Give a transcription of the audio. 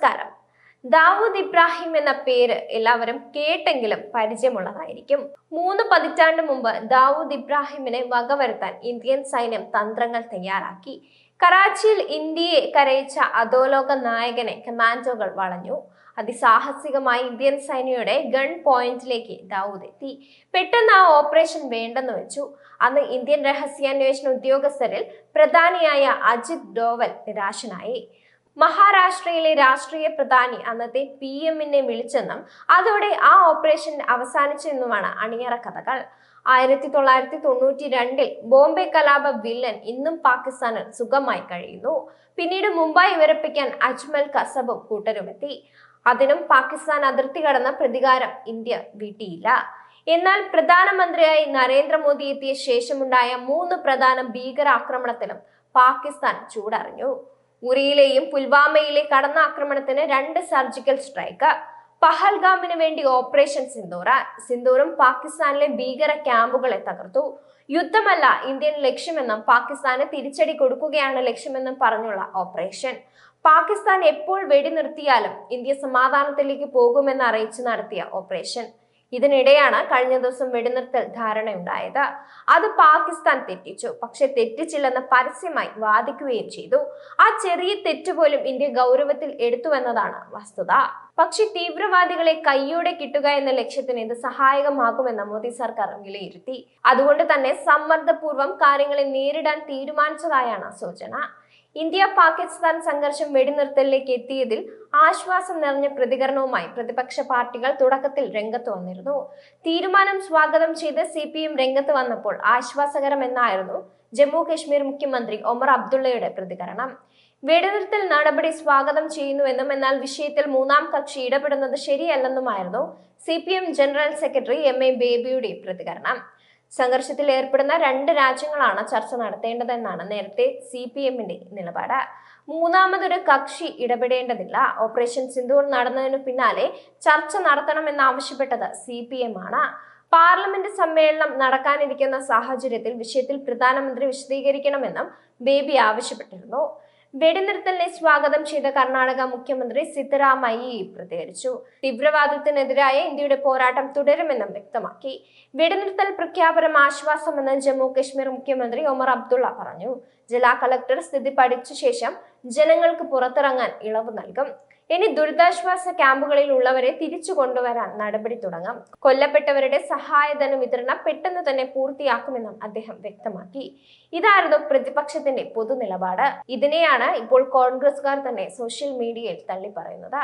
നമസ്കാരം. ദാവൂദ് ഇബ്രാഹിം എന്ന പേര് എല്ലാവരും കേട്ടെങ്കിലും പരിചയമുള്ളതായിരിക്കും. മൂന്ന് പതിറ്റാണ്ട് മുമ്പ് ദാവൂദ് ഇബ്രാഹിമിനെ വകവരുത്താൻ ഇന്ത്യൻ സൈന്യം തന്ത്രങ്ങൾ തയ്യാറാക്കി. കറാച്ചിയിൽ ഇന്ത്യയെ കരയിച്ച അധോലോക നായകനെ കമാൻഡോകൾ വളഞ്ഞു. അതിസാഹസികമായി ഇന്ത്യൻ സൈന്യയുടെ ഗൺ പോയിന്റിലേക്ക് ദാവൂദ് എത്തി. പെട്ടെന്ന് ആ ഓപ്പറേഷൻ വേണ്ടെന്ന് വെച്ചു. അന്ന് ഇന്ത്യൻ രഹസ്യാന്വേഷണ ഉദ്യോഗസ്ഥരിൽ പ്രധാനിയായ അജിത് ഡോവൽ നിരാശനായി. മഹാരാഷ്ട്രയിലെ രാഷ്ട്രീയ പ്രധാനി അന്നത്തെ പി എമ്മിനെ വിളിച്ചെന്നും അതോടെ ആ ഓപ്പറേഷൻ അവസാനിച്ചെന്നുമാണ് അണിയറ കഥകൾ. ആയിരത്തി തൊള്ളായിരത്തി തൊണ്ണൂറ്റി രണ്ടിൽ ബോംബെ കലാപ വില്ലൻ ഇന്നും പാകിസ്ഥാനിൽ സുഖമായി കഴിയുന്നു. പിന്നീട് മുംബൈ വിറപ്പിക്കാൻ അജ്മൽ കസബും കൂട്ടരുമെത്തി. അതിനും പാകിസ്ഥാൻ അതിർത്തി കടന്ന പ്രതികാരം ഇന്ത്യ വീട്ടിയില്ല. എന്നാൽ പ്രധാനമന്ത്രിയായി നരേന്ദ്രമോദി എത്തിയ ശേഷമുണ്ടായ മൂന്ന് പ്രധാന ഭീകരാക്രമണത്തിലും പാകിസ്ഥാൻ ചൂടറിഞ്ഞു. ഉറിയിലെയും പുൽവാമയിലെ കടന്നാക്രമണത്തിന് രണ്ട് സർജിക്കൽ സ്ട്രൈക്ക്. പഹൽഗാമിന് വേണ്ടി ഓപ്പറേഷൻ സിന്ദൂറ. സിന്ദൂറും പാകിസ്ഥാനിലെ ഭീകര ക്യാമ്പുകളെ തകർത്തു. യുദ്ധമല്ല ഇന്ത്യൻ ലക്ഷ്യമെന്നും പാകിസ്ഥാന് തിരിച്ചടി കൊടുക്കുകയാണ് ലക്ഷ്യമെന്നും പറഞ്ഞുള്ള ഓപ്പറേഷൻ. പാകിസ്ഥാൻ എപ്പോൾ വെടി നിർത്തിയാലും ഇന്ത്യ സമാധാനത്തിലേക്ക് പോകുമെന്ന് അറിയിച്ചു നടത്തിയ ഓപ്പറേഷൻ. ഇതിനിടെയാണ് കഴിഞ്ഞ ദിവസം വെടിനിർത്തൽ ധാരണയുണ്ടായത്. അത് പാകിസ്ഥാൻ തെറ്റിച്ചു. പക്ഷെ തെറ്റിച്ചില്ലെന്ന് പരസ്യമായി വാദിക്കുകയും ചെയ്തു. ആ ചെറിയ തെറ്റ് പോലും ഇന്ത്യ ഗൗരവത്തിൽ എടുത്തുവെന്നതാണ് വസ്തുത. പക്ഷെ തീവ്രവാദികളെ കൈയോടെ കിട്ടുക എന്ന ലക്ഷ്യത്തിന് ഇത് സഹായകമാകുമെന്ന് മോദി സർക്കാർ വിലയിരുത്തി. അതുകൊണ്ട് തന്നെ സമ്മർദ്ദപൂർവം കാര്യങ്ങളെ നേരിടാൻ തീരുമാനിച്ചതായാണ് സൂചന. ഇന്ത്യ പാകിസ്ഥാൻ സംഘർഷം വെടിനിർത്തലിലേക്ക് എത്തിയതിൽ ആശ്വാസം നിറഞ്ഞ പ്രതികരണവുമായി പ്രതിപക്ഷ പാർട്ടികൾ തുടക്കത്തിൽ രംഗത്ത് വന്നിരുന്നു. തീരുമാനം സ്വാഗതം ചെയ്ത് സി പി എം രംഗത്ത് വന്നപ്പോൾ ആശ്വാസകരമെന്നായിരുന്നു ജമ്മു കശ്മീർ മുഖ്യമന്ത്രി ഒമർ അബ്ദുള്ളയുടെ പ്രതികരണം. വെടിനിർത്തൽ നടപടി സ്വാഗതം ചെയ്യുന്നുവെന്നും എന്നാൽ വിഷയത്തിൽ മൂന്നാം കക്ഷി ഇടപെടുന്നത് ശരിയല്ലെന്നുമായിരുന്നു C general secretary M A ബേബിയുടെ പ്രതികരണം. സംഘർഷത്തിൽ ഏർപ്പെടുന്ന രണ്ട് രാജ്യങ്ങളാണ് ചർച്ച നടത്തേണ്ടതെന്നാണ് നേരത്തെ സി പി എമ്മിന്റെ നിലപാട്. മൂന്നാമതൊരു കക്ഷി ഇടപെടേണ്ടതില്ല. ഓപ്പറേഷൻ സിന്ദൂർ നടന്നതിനു പിന്നാലെ ചർച്ച നടത്തണമെന്നാവശ്യപ്പെട്ടത് സി പി എം ആണ് പാർലമെന്റ് സമ്മേളനം നടക്കാനിരിക്കുന്ന സാഹചര്യത്തിൽ വിഷയത്തിൽ പ്രധാനമന്ത്രി വിശദീകരിക്കണമെന്നും ബേബി ആവശ്യപ്പെട്ടിരുന്നു. വെടിനിർത്തലിനെ സ്വാഗതം ചെയ്ത കർണാടക മുഖ്യമന്ത്രി സിദ്ധരാമയ്യ പ്രതികരിച്ചു. തീവ്രവാദത്തിനെതിരായ ഇന്ത്യയുടെ പോരാട്ടം തുടരുമെന്നും വ്യക്തമാക്കി. വെടിനിർത്തൽ പ്രഖ്യാപനം ആശ്വാസമെന്ന് ജമ്മു കശ്മീർ മുഖ്യമന്ത്രി ഒമർ അബ്ദുള്ള പറഞ്ഞു. ജില്ലാ കളക്ടർ സ്ഥിതി പഠിച്ച ശേഷം ജനങ്ങൾക്ക് പുറത്തിറങ്ങാൻ ഇളവ് നൽകും. ഇനി ദുരിതാശ്വാസ ക്യാമ്പുകളിൽ ഉള്ളവരെ തിരിച്ചു കൊണ്ടുവരാൻ നടപടി തുടങ്ങാം. കൊല്ലപ്പെട്ടവരുടെ സഹായധന വിതരണം പെട്ടെന്ന് തന്നെ പൂർത്തിയാക്കുമെന്നും അദ്ദേഹം വ്യക്തമാക്കി. ഇതായിരുന്നു പ്രതിപക്ഷത്തിന്റെ പൊതു ഇതിനെയാണ് ഇപ്പോൾ കോൺഗ്രസുകാർ തന്നെ സോഷ്യൽ മീഡിയയിൽ തള്ളി പറയുന്നത്